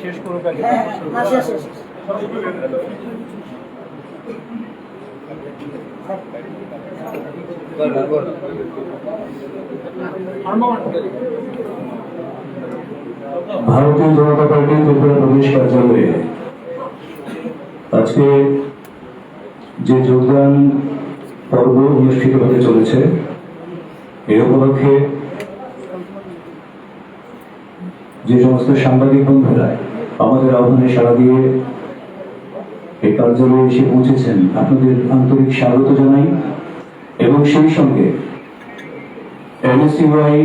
শেষ করুক আগে হ্যাঁ শেষ। ভারতীয় জনতা পার্টি ত্রিপুরা প্রদেশ কার্যালয়ে আজকে যে যোগদান পর্ব অনুষ্ঠিত হতে চলেছে এই উপলক্ষে যে সমস্ত সাংবাদিক বন্ধুরা আমাদের আহ্বানে সাড়া দিয়ে এই কার্যালয়ে এসে পৌঁছেছেন আপনাদের আন্তরিক স্বাগত জানাই। এবং সেই সঙ্গে এনএসইউআই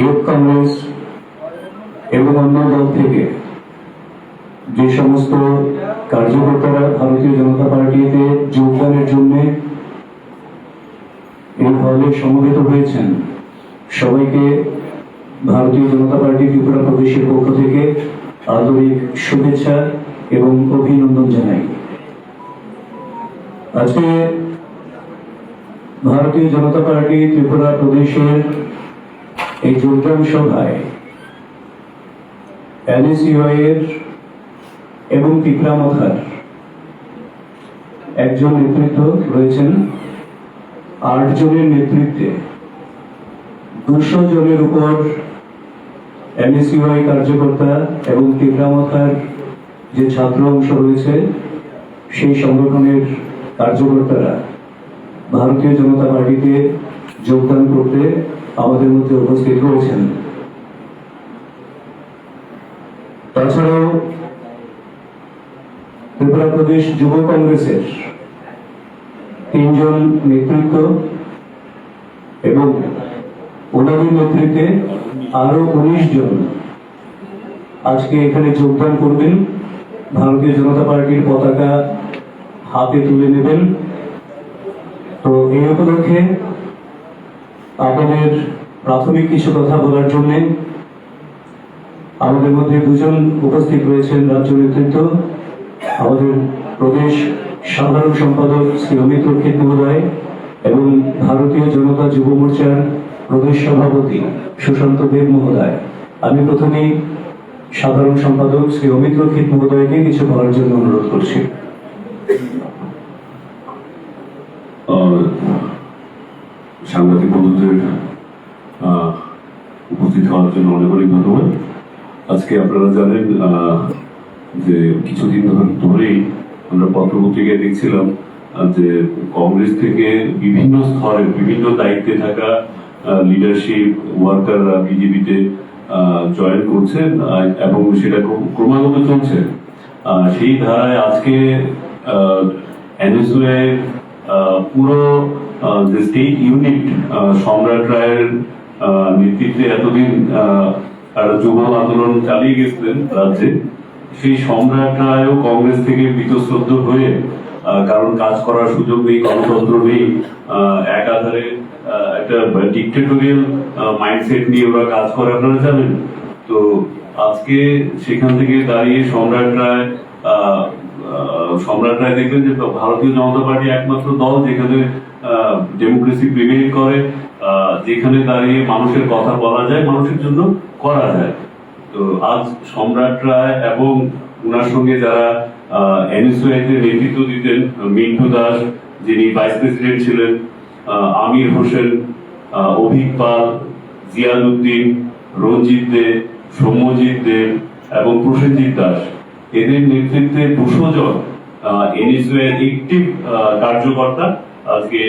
ইউথ কংগ্রেস এবং অন্য দল থেকে যে সমস্ত কার্যকর্তারা ভারতীয় জনতা পার্টিতে যোগদানের জন্য এই হলে সমবেত হয়েছেন, সবাইকে ভারতীয় জনতা পার্টি ত্রিপুরা প্রদেশের পক্ষ থেকে আন্তরিক শুভেচ্ছা এবং অভিনন্দন জানাই। আজকে ভারতীয় জনতা পার্টি ত্রিপুরা প্রদেশের এই যোগদান সভায় এনএসইউআই এর এবং টিকরামথার একজন নেতৃত্ব রয়েছেন। আট জনের নেতৃত্বে দুশো জনের উপর এনএসইউআই কার্যকর্তা এবং টিকরামথার যে ছাত্র অংশ রয়েছে, সেই সংগঠনের কার্যকর্তারা ভারতীয় জনতা পার্টিতে যোগদান করতে আমাদের মধ্যে উপস্থিত হয়েছেন। তাছাড়াও ত্রিপুরা প্রদেশ যুব কংগ্রেসের তিনজন নেতৃত্ব এবং ওনাদের নেতৃত্বে আরও উনিশ জন আজকে এখানে যোগদান করবেন। ভারতীয় জনতা পার্টির পতাকা হাতে তুলে নেবেন। তো এই উপলক্ষে আপনাদের প্রাথমিক কিছু কথা বলার জন্যে আমাদের মধ্যে দুজন উপস্থিত রয়েছেন রাজ্য নেতৃত্ব। আমাদের প্রদেশ সাধারণ সম্পাদক শ্রী অমিত রক্ষিত এবং ভারতীয় জনতা যুব মোর্চার প্রদেশ সভাপতি সুশান্ত দেব মহোদয়। আমি প্রথমেই সাধারণ সম্পাদক শ্রী অমিত রক্ষিত মহোদয়কে কিছু বলার জন্য অনুরোধ করছি। সাংবাদিক বন্ধুদের উপস্থিত হওয়ার জন্য অনেক অনেক ধন্যবাদ। আজকে আপনারা জানেন যে কিছুদিন ধরে- ধরেই আমরা পত্রপত্রিকায় দেখছিলাম যে কংগ্রেস থেকে বিভিন্ন স্তরের বিভিন্ন দায়িত্বে থাকা লিডারশিপ ওয়ার্কাররা বিজেপিতে জয়েন করছেন এবং সেটা ক্রম- ক্রমাগত চলছে। সেই ধারায় আজকে পুরো যে স্টেট ইউনিট সম্রাট রায়ের নেতৃত্বে এতদিন যুব আন্দোলন চালিয়ে গেছিলেন রাজ্যে সেই সম্রাট রায়ও কংগ্রেস থেকে বীতশ্রদ্ধ হয়ে কারণ কাজ করার সুযোগ নেই গণতন্ত্র নেই একাধারে আহ, একটা ডিক্টেটোরিয়াল মাইন্ডসেট নিয়ে ওরা কাজ করে, আপনারা জানেন। তো আজকে সেখান থেকে দাঁড়িয়ে সম্রাট রায় সম্রাট রায় দেখবেন যে ভারতীয় জনতা পার্টি একমাত্র দল যেখানে ডেমোক্রেসি প্রিভেল করে যেখানে দাঁড়িয়ে মানুষের কথা বলা যায়, মানুষের জন্য করা যায়। তো আজ সম্রাট রায় এবং ওনার সঙ্গে যারা এনএসওয়াইতে নেতৃত্ব দিতেন, মিন্টু দাস যিনি ভাইস প্রেসিডেন্ট ছিলেন আমির হোসেন অভিক পাল জিয়াদুদ্দিন রঞ্জিত দে, সৌম্যজিৎ দে এবং প্রসেনজিৎ দাস। এদের নেতৃত্বে দুশো জন এনএসওয়ের একটি কার্যকর্তা আজকে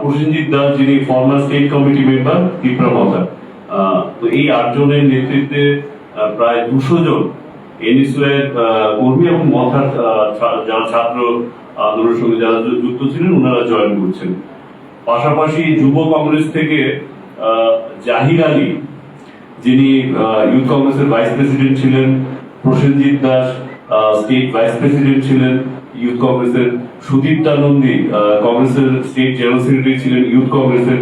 প্রসেনজিৎ দাস, যিনি former state committee member Tripura Motha তো এই আটজনের নেতৃত্বে প্রায় দুশো জন এনএসওয়ের কর্মী এবং মথার যারা ছাত্র আন্দোলনের সঙ্গে যারা যুক্ত ছিলেন, ওনারা জয়েন করছেন। পাশাপাশি যুব কংগ্রেস থেকে জাহির আলী, যিনি ইউথ কংগ্রেসের ভাইস প্রেসিডেন্ট ছিলেন, Prosenjit Das state vice president ছিলেন ইউথ কংগ্রেসের সুদীপ্তা নন্দী কংগ্রেসের স্টেট জেনারেল সেক্রেটারি ছিলেন ইউথ কংগ্রেসের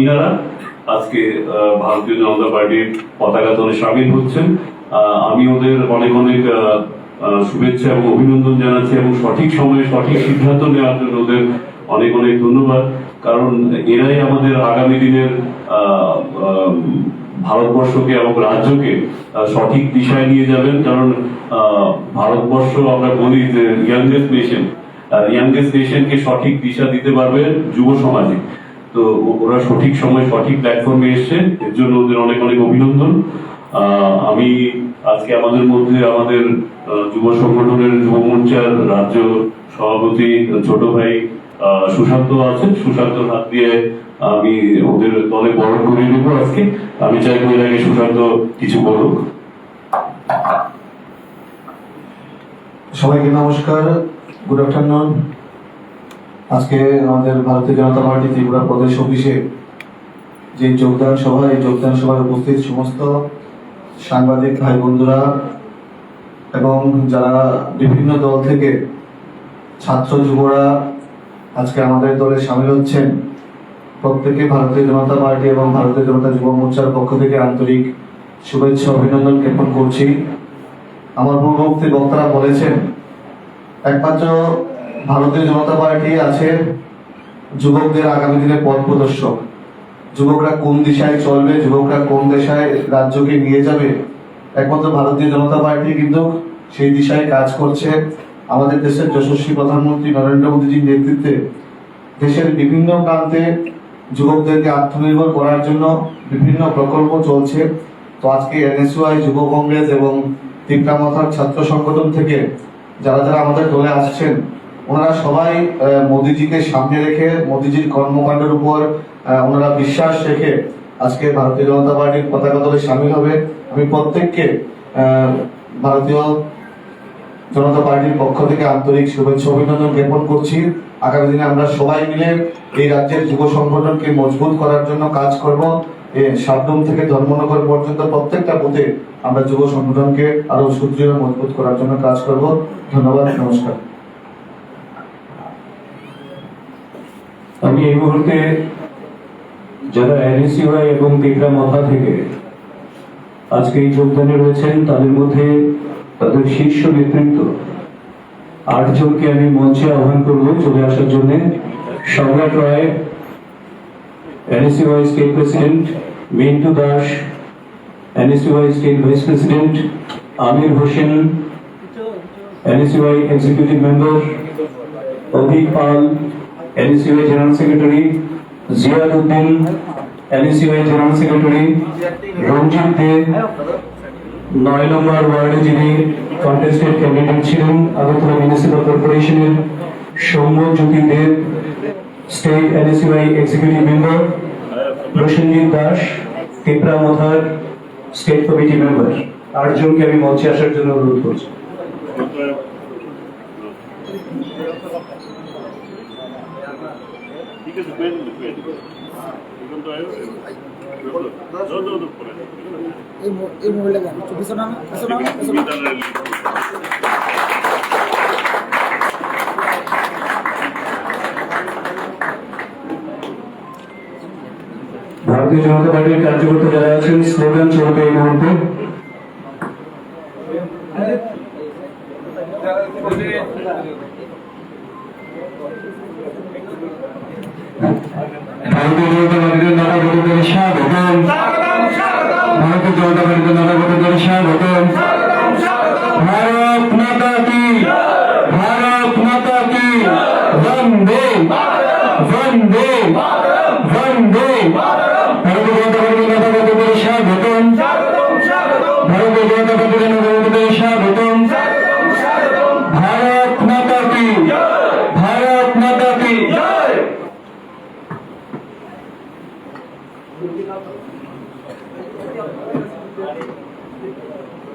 ইনারা আজকে ভারতীয় জনতা পার্টির পতাকা দলে সামিল হচ্ছেন। আমি ওদের অনেক অনেক শুভেচ্ছা এবং অভিনন্দন জানাচ্ছি এবং সঠিক সময়ে সঠিক সিদ্ধান্ত নেওয়ার জন্য ওদের অনেক অনেক ধন্যবাদ। কারণ এরাই আমাদের আগামী দিনের ভারতবর্ষকে এবং রাজ্যকে সঠিক দিশায় নিয়ে যাবেন। কারণ ভারতবর্ষ আমরা বলি যে ইয়াংগেস্ট নেশন ইয়াংগেস্ট নেশনকে সঠিক দিশা দিতে পারবে যুব সমাজে। তো ওরা সঠিক সময় সঠিক প্ল্যাটফর্মে এসছে। এর জন্য ওদের অনেক অনেক অভিনন্দন। আমি আজকে আমাদের মধ্যে আমাদের যুব সংগঠনের যুব মোর্চার রাজ্য সভাপতি ছোট ভাই সুশান্ত আছেন। সুশান্তর হাত দিয়ে আমি ওদের দলে বরণ করে নেব আজকে। আমি চাইব এর আগে সুশান্ত কিছু বলুক। সবাইকে নমস্কার। গুড আফটারনুন আজকে আমাদের ভারতীয় জনতা পার্টি ত্রিপুরা প্রদেশ অফিসে যে যোগদান সভা, এই যোগদান সভায় উপস্থিত সমস্ত সাংবাদিক ভাই বন্ধুরা এবং যারা বিভিন্ন দল থেকে ছাত্র যুবরা আজকে আমাদের দলে সামিল হচ্ছেন, প্রত্যেকে ভারতীয় জনতা পার্টি এবং ভারতীয় জনতা যুব মোর্চার পক্ষ থেকে আন্তরিক শুভেচ্ছা অভিনন্দন জ্ঞাপন করছি। আমার পূর্ববর্তী বক্তারা বলেছেন, একমাত্র ভারতীয় জনতা পার্টি আছে যুবকদের আগামী দিনে পথ প্রদর্শক। যুবকরা কোন দিশায় চলবে, যুবকরা কোন দিশায় রাজ্যকে নিয়ে যাবে? একমাত্র ভারতীয় জনতা পার্টি কিন্তু সেই দিশায় কাজ করছে। আমাদের দেশের যশস্বী প্রধানমন্ত্রী নরেন্দ্র মোদীজির নেতৃত্বে দেশের বিভিন্ন প্রান্তে যুবকদেরকে আত্মনির্ভর করার জন্য বিভিন্ন প্রকল্প চলছে। তো আজকে এনএসওয়াই, যুব কংগ্রেস এবং তিপ্রামথার ছাত্র সংগঠন থেকে যারা যারা আমাদের দলে আসছেন, ওনারা সবাই মোদিজিকে সামনে রেখে, মোদিজির কর্মকাণ্ডের উপর ওনারা বিশ্বাস রেখে আজকে ভারতীয় জনতা পার্টির পতাকা দলে সামিল হবে। আমি প্রত্যেককে ভারতীয় জনতা পার্টির পক্ষ থেকে আন্তরিক শুভেচ্ছা অভিনন্দন জ্ঞাপন করছি। আগামী দিনে আমরা সবাই মিলে এই রাজ্যের যুব সংগঠনকে মজবুত করার জন্য কাজ করব। এ সাবডুম থেকে ধর্মনগর পর্যন্ত প্রত্যেকটা বুথে আমরা যুব সংগঠনকে আরও সুদৃঢ়, মজবুত করার জন্য কাজ করব। ধন্যবাদ, নমস্কার। আমি এই মুহূর্তে যারা এনএসইউআই এবং তিগরা মাথা থেকে আজকে এই যোগদানে রয়েছেন, তাদের মধ্যে তাদের শীর্ষ নেতৃত্ব আটজনকে আমি মঞ্চে আহ্বান করব চলে আসার জন্য। Samrat Roy NSUI state president Mintu Das, NSUI state vice president Amir Hossain, NSUI executive member Abhik Pal, NSUI general secretary Ziad Uddin NSUI general secretary, Ranjit Dey, নয় নম্বর ওয়ার্ডে যিনি কন্টেস্টেড ক্যান্ডিডেট ছিলেন, Agartala municipal কর্পোরেশনের Soumyajyoti Deb state NSUI executive member Prosenjit Das Tipra মথার state committee member আটজনকে আমি মঞ্চে আসার জন্য অনুরোধ করছি। ঠিক আছে পেয়ে দিন পেয়ে পরে এই মোবাইলটা কেন? চব্বিশশো নামে ভারতীয় জনতা পার্টির কার্যকর্তা যারা আছেন স্লোগান চলবে এই মুহূর্তে ভারতীয় জনতা পার্টির নানা ভোটারদের স্বাগতম ভারতীয় জনতা পার্টির নানা ভোটারদের স্বাগতম ভারত মাতা কি ভারত মাতা কি বন্দে বন্দে বন্দে ভারতীয় জনতা পার্টির নানা ভোটারদের স্বাগতম ভারতীয় জনতা পার্টির নানা ভোটারদের স্বাগতম ভারত মাতা কি ভারত মাতা কি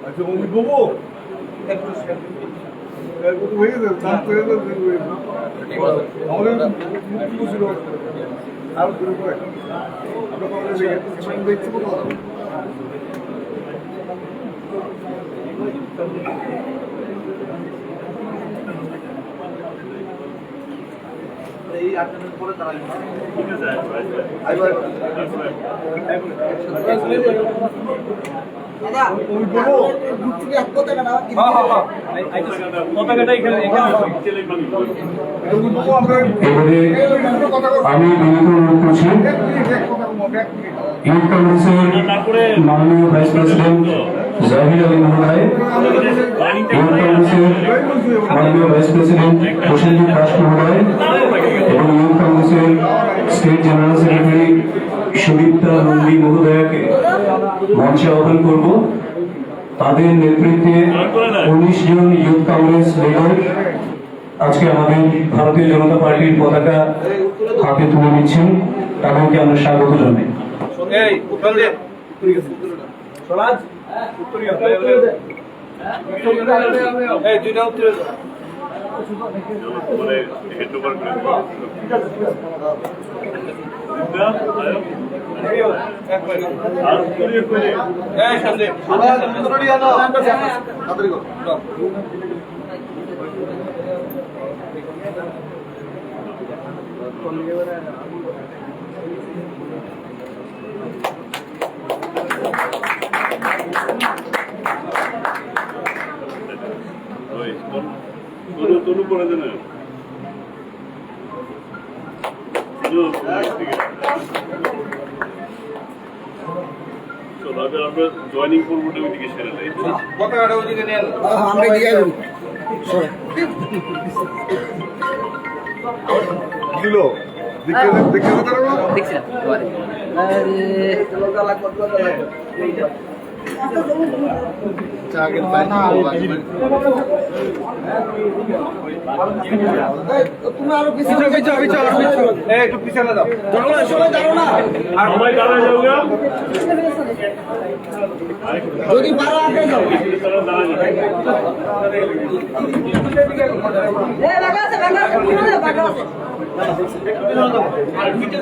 আচ্ছা অমিত বাবু হয়ে গেছে এই আট মিনিট পরে দাঁড়াই ঠিক আমি অনুরোধ করছি। ইউথ কংগ্রেসের মাননীয় ভাইস প্রেসিডেন্ট জাহির আলী মহোদয় মাননীয় ভাইস প্রেসিডেন্ট প্রসেনজিৎ দাস মহোদয় মঞ্চে আহ্বান করব। তাদের নেতৃত্বে উনিশ জন ইউথ কংগ্রেস লিডার আজকে আমাদের ভারতীয় জনতা পার্টির পতাকা হাতে তুলে নিচ্ছেন। তাদেরকে আমরা স্বাগত জানাই। এই উত্তর দে। সরাজ উত্তরিয়া এই দুইটা উত্তরে পরে হেড ওভার করে দেবো এক মিনিট আর করে করে এই না দেন আমরা জয়নিং করব ওইদিকে সেরে দেয় পতাকাটা ওইদিকে নিয়ে আমরা দিকে দিল দেখে দেখে তারা দেখছি তুমি আরও একটু পিছনে যাও যদি পারো আগে যাও লাগা আছে লাগা আছে। দাও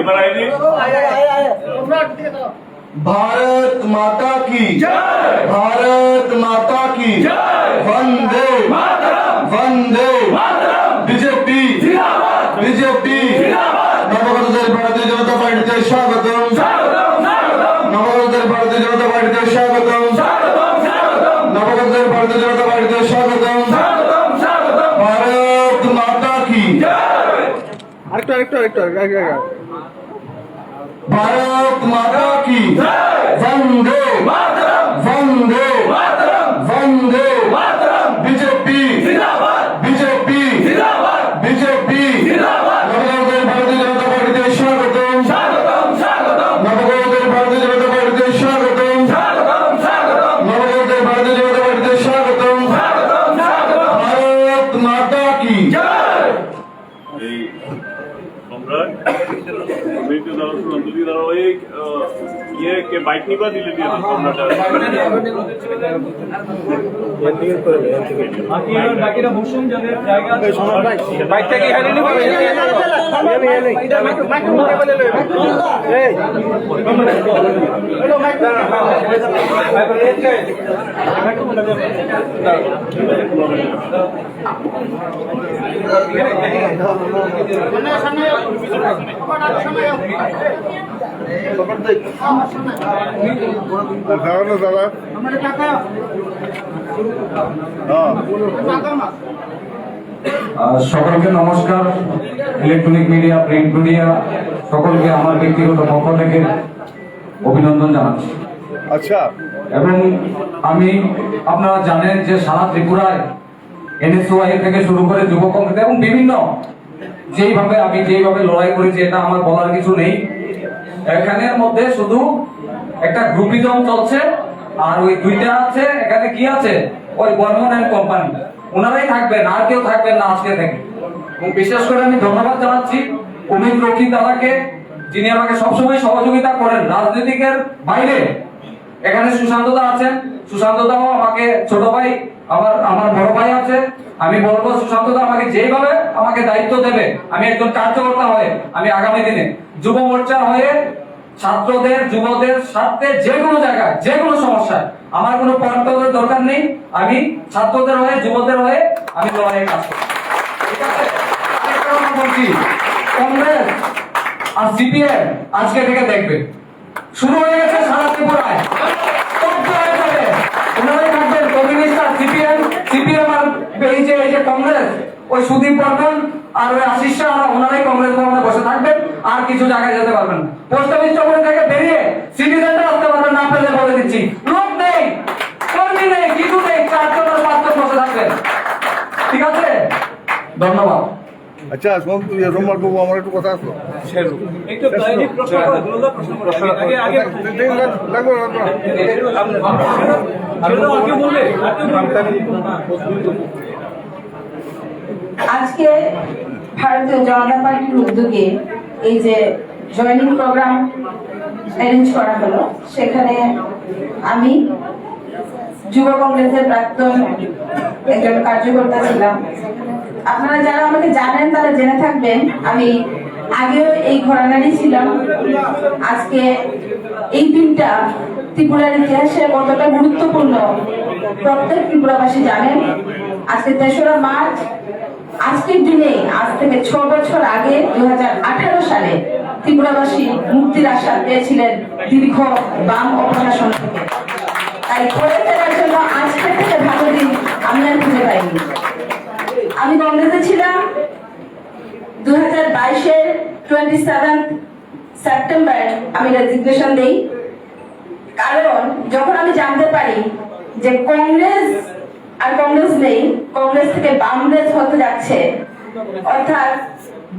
এবার আইনি আয় আয় আয় भारत माता की भारत माता की वंदे वंदे বিজেপি বিজেপি নবগতদের ভারতীয় জনতা পার্টিতে স্বাগতম নবগতদের ভারতীয় জনতা পার্টিতে স্বাগতম নবগতদের ভারতীয় জনতা পার্টিতে স্বাগতম ভারত মাতা কি আরেকটু আরেকটু আরেকটু আরেকটু भारत माता की वंदे वंदे वंदे কে বাইক নিবা দিলে দিয়ে দাও সম্রাট বাইকটা কি হারিয়ে নিবো এই দাদা সকলকে নমস্কার। ইলেকট্রনিক মিডিয়া প্রিন্ট মিডিয়া সকলকে আমার ব্যক্তিগত পক্ষ থেকে অভিনন্দন জানাচ্ছি। আচ্ছা। এবং আমি আপনারা জানেন যে সারা ত্রিপুরায় এনএসওয়াই থেকে শুরু করে যুব কংগ্রেস এবং বিভিন্ন যেইভাবে আমি যেইভাবে লড়াই করেছি এটা আমার বলার কিছু নেই। এখানের মধ্যে শুধু একটা গ্রুপিজম চলছে আর ওই দুইটা আছে এখানে কি আছে? ওই বর্মন অ্যান্ড কোম্পানি। ওনারাই থাকবেন আর কেউ থাকবেন না আজকে থেকে। এবং বিশেষ করে আমি ধন্যবাদ জানাচ্ছি অমিত রক্ষিত দাদাকে, যিনি আমাকে সবসময় সহযোগিতা করেন রাজনীতিকের বাইরে? এখানে সুশান্ত দা আছেন। সুশান্ত দাও আমাকে ছোট ভাই, আমার আমার বড় ভাই আছে। আমি বলব সুশান্ত দা আমাকে যেইভাবে আমাকে দায়িত্ব দেবে, আমি একজন কার্যকর্তা হয়ে, আমি আগামী দিনে যুব মোর্চা হয়ে ছাত্রদের, যুবদের স্বার্থে যে কোনো জায়গায়, যে কোনো সমস্যায়, আমার কোনো পরামর্শের দরকার নেই। আমি ছাত্রদের হয়ে, যুবদের হয়ে আমি লড়াইয়ে কাজ করব। ঠিক আছে? বলছি। কংগ্রেস আর সিপিএম আজকে থেকে দেখবে। শুরু হয়ে গেছে সারা ত্রিপুরায়। ওনারাই আর সিপিএম সিপিএম আর এই যে এই যে কংগ্রেস, ওই সুদীপ বর্ধন আর ওই আশিস শাহ ওনারাই কংগ্রেস ভবনে বসে থাকবেন, আর কিছু জায়গায় যেতে পারবেন পোস্ট অফিস চৌমনি থেকে বেরিয়ে সিটি সেন্টার আসতে পারবেন না, আপনাদের বলে দিচ্ছি। লোক নেই, কর্মী নেই কিছু নেই, চারজন আর পাঁচজন বসে থাকবেন। ঠিক আছে? ধন্যবাদ। আচ্ছা শোন তুই রোমার বাবু আমার একটু কথা আসলো। আজকে ভারতীয় জনতা পার্টির উদ্যোগে এই যে জয়েনিং প্রোগ্রাম অ্যারেঞ্জ করা হলো সেখানে আমি যুব কংগ্রেসের প্রাক্তন একজন কার্যকর্তা ছিলাম। আপনারা যারা আমাকে জানেন তারা জেনে থাকবেন, আমি আগেও এই ঘরানারই ছিলাম। আজকে এই দিনটা ত্রিপুরার ইতিহাসে কতটা গুরুত্বপূর্ণ, প্রত্যেক ত্রিপুরাবাসী জানেন। আজকে তেসরা মার্চ, আজকের দিনে, আজ থেকে ছ বছর আগে দু দুই সালে ত্রিপুরাবাসী মুক্তির আশা পেয়েছিলেন দীর্ঘ বাম অপশাসন থেকে। তাই করে ফেরার জন্য আজকের থেকে ভালো দিন আমি আর খুঁজে পাইনি। আমি কংগ্রেসে ছিলাম দু হাজার বাইশের টোয়েন্টি সেভেন্থ সেপ্টেম্বর আমি রেজিগনেশন দিই। কারণ যখন আমি জানতে পারি যে কংগ্রেস আর কংগ্রেস নেই, কংগ্রেস থেকে বামগ্রেস হতে যাচ্ছে, অর্থাৎ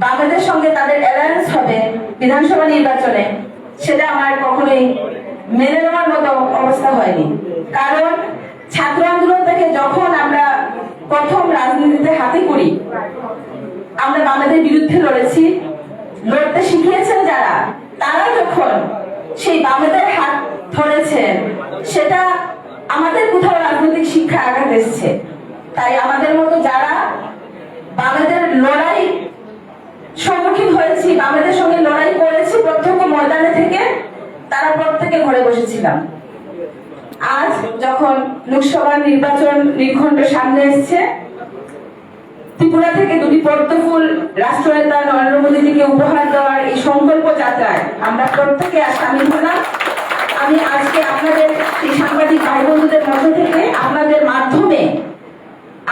বামেদের সঙ্গে তাদের অ্যালায়েন্স হবে বিধানসভা নির্বাচনে, সেটা আমার কখনোই মেনে নেওয়ার মতো অবস্থা হয়নি। কারণ ছাত্র আন্দোলন থেকে যখন আমরা প্রথম রাজনীতিতে হাতে করি। আমরা বামেদের বিরুদ্ধে লড়েছি। লড়তে শিখিয়েছেন যারা তারা যখন সেই বামেদের হাত ধরেছেন, সেটা আমাদের কোথাও রাজনৈতিক শিক্ষা আঘাত এসছে। তাই আমাদের মতো যারা বামেদের লড়াই সম্মুখীন হয়েছি, বামেদের সঙ্গে লড়াই করেছি প্রত্যক্ষ ময়দানে থেকে, তারা প্রত্যেকে ঘরে বসেছিলাম। আজ যখন লোকসভা নির্বাচন নির্ঘণ্ট সামনে এসছে, ত্রিপুরা থেকে দুটি পদ্মফুল রাষ্ট্রনেতা নরেন্দ্র মোদীজিকে উপহার দেওয়ার এই সংকল্প যাত্রায় আমরা প্রত্যেকে সামিল হলাম। আমি আজকে আপনাদের সেই সাংবাদিক ভাই বন্ধুদের মধ্য থেকে আপনাদের মাধ্যমে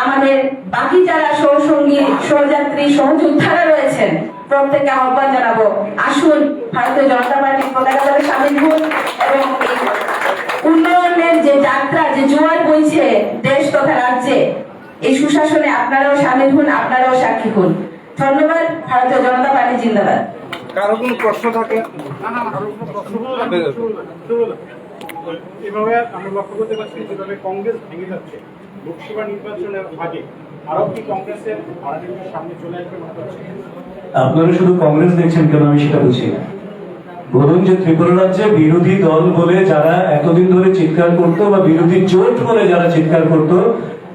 আমাদের বাকি যারা সহসঙ্গী, সহযাত্রী, সহযোদ্ধারা রয়েছেন, প্রত্যেককে আহ্বান জানাব। আসুন, ভারতীয় জনতা পার্টির পতাকা দলে সামিল হন এবং এই উন্নয়নের যে যাত্রা যে জোয়ার বইছে দেশ তথা রাজ্যে এই সুশাসনে আপনারাও সামিল হন আপনারাও সাক্ষী হন। ধন্যবাদ ভারতীয় জনতা পার্টি জিন্দাবাদ। কারও কোনো প্রশ্ন থাকে? এভাবে আমরা লক্ষ্য করতে পারছি যেভাবে কংগ্রেস ভেঙে যাচ্ছে লোকসভা নির্বাচনের আগে। আরও কি কংগ্রেসের সামনে চলে আসবে আপনারা শুধু কংগ্রেস দেখছেন কেন আমি সেটা বুঝি না। বলুন যে ত্রিপুরা রাজ্যে বিরোধী দল বলে যারা এতদিন ধরে চিৎকার করতো বা বিরোধী জোট বলে যারা চিৎকার করতো,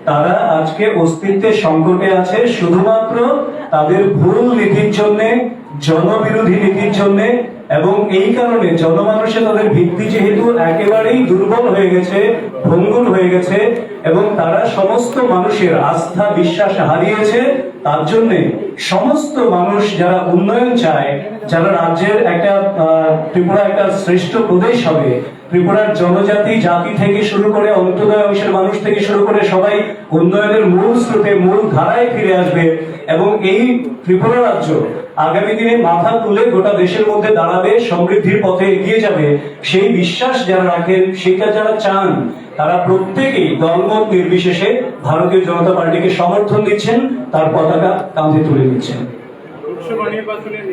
তারা আজকে অস্তিত্বের সংকটে আছে। শুধুমাত্র তাদের ভুল নীতির জন্য, জনবিরোধী নীতির জন্য এবং এই কারণে জনমানুষে তাদের ভিত্তি যেহেতু একেবারেই দুর্বল হয়ে গেছে, ভঙ্গুর হয়ে গেছে, এবং তারা সমস্ত মানুষের আস্থা, বিশ্বাস হারিয়েছে, তার জন্য সমস্ত মানুষ যারা উন্নয়ন চায়, যারা রাজ্যের একটা ত্রিপুরা একটা শ্রেষ্ঠ প্রদেশ হবে, ত্রিপুরার জনজাতি, জাতি থেকে শুরু করে অন্তদয় অংশের মানুষ থেকে শুরু করে সবাই উন্নয়নের মূল স্রোতে, মূল ধারায় ফিরে আসবে, এবং এই ত্রিপুরা রাজ্য আগামী দিনে মাথা তুলে গোটা দেশের মধ্যে দাঁড়াবে, সমৃদ্ধির পথে এগিয়ে যাবে, সেই বিশ্বাস যারা রাখেন, সেটা যারা চান, তারা প্রত্যেকেই দলমত নির্বিশেষে ভারতীয় জনতা পার্টিকে সমর্থন দিচ্ছেন, তার পতাকা কাঁধে তুলে দিচ্ছেন লোকসভা নির্বাচনের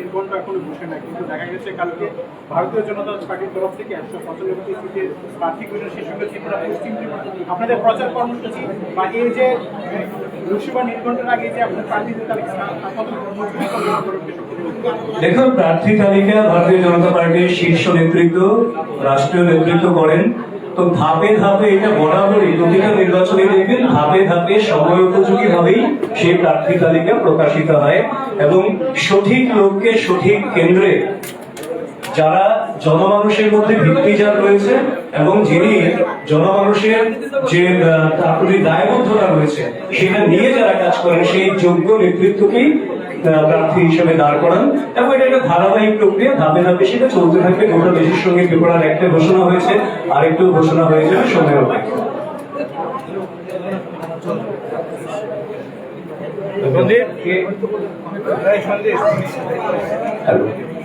বসে না কিন্তু দেখা গেছে কালকে ভারতীয় জনতা পার্টির তরফ থেকে একশো পঁচানব্বই সিটের প্রার্থী সেই সঙ্গে ত্রিপুরা পশ্চিম ত্রিপুরা। আপনাদের প্রচার কর্মসূচি বা এই যে লোকসভা নির্ঘণ্টের আগে যে আপনার প্রার্থীদের তালিকা দেখুন, প্রার্থী তালিকা ভারতীয় জনতা পার্টির শীর্ষ নেতৃত্ব, রাষ্ট্রীয় নেতৃত্ব করেন। তো ধাপে ধাপে এটা বরাবরই প্রতিটা নির্বাচনে দেখবেন ধাপে ধাপে সময় উপযোগী ভাবেই সেই প্রার্থী তালিকা প্রকাশিত হয় এবং সঠিক লোককে সঠিক কেন্দ্রে যারা জনমানুষের মধ্যে ভিত্তি যার রয়েছে এবং যিনি জনমানুষের যে তার প্রতি দায়বদ্ধতা রয়েছে, সেটা নিয়ে যারা কাজ করেন, সেই যোগ্য নেতৃত্বকেই প্রার্থী হিসেবে দাঁড় করান এবং এটা একটা ধারাবাহিক প্রক্রিয়া, ধাপে ধাপে সেটা চলতে থাকবে গোটা দেশের সঙ্গে বিপণার একটা ঘোষণা হয়েছে, আরেকটু ঘোষণা হয়েছে সময়ের অপেক্ষা Allô.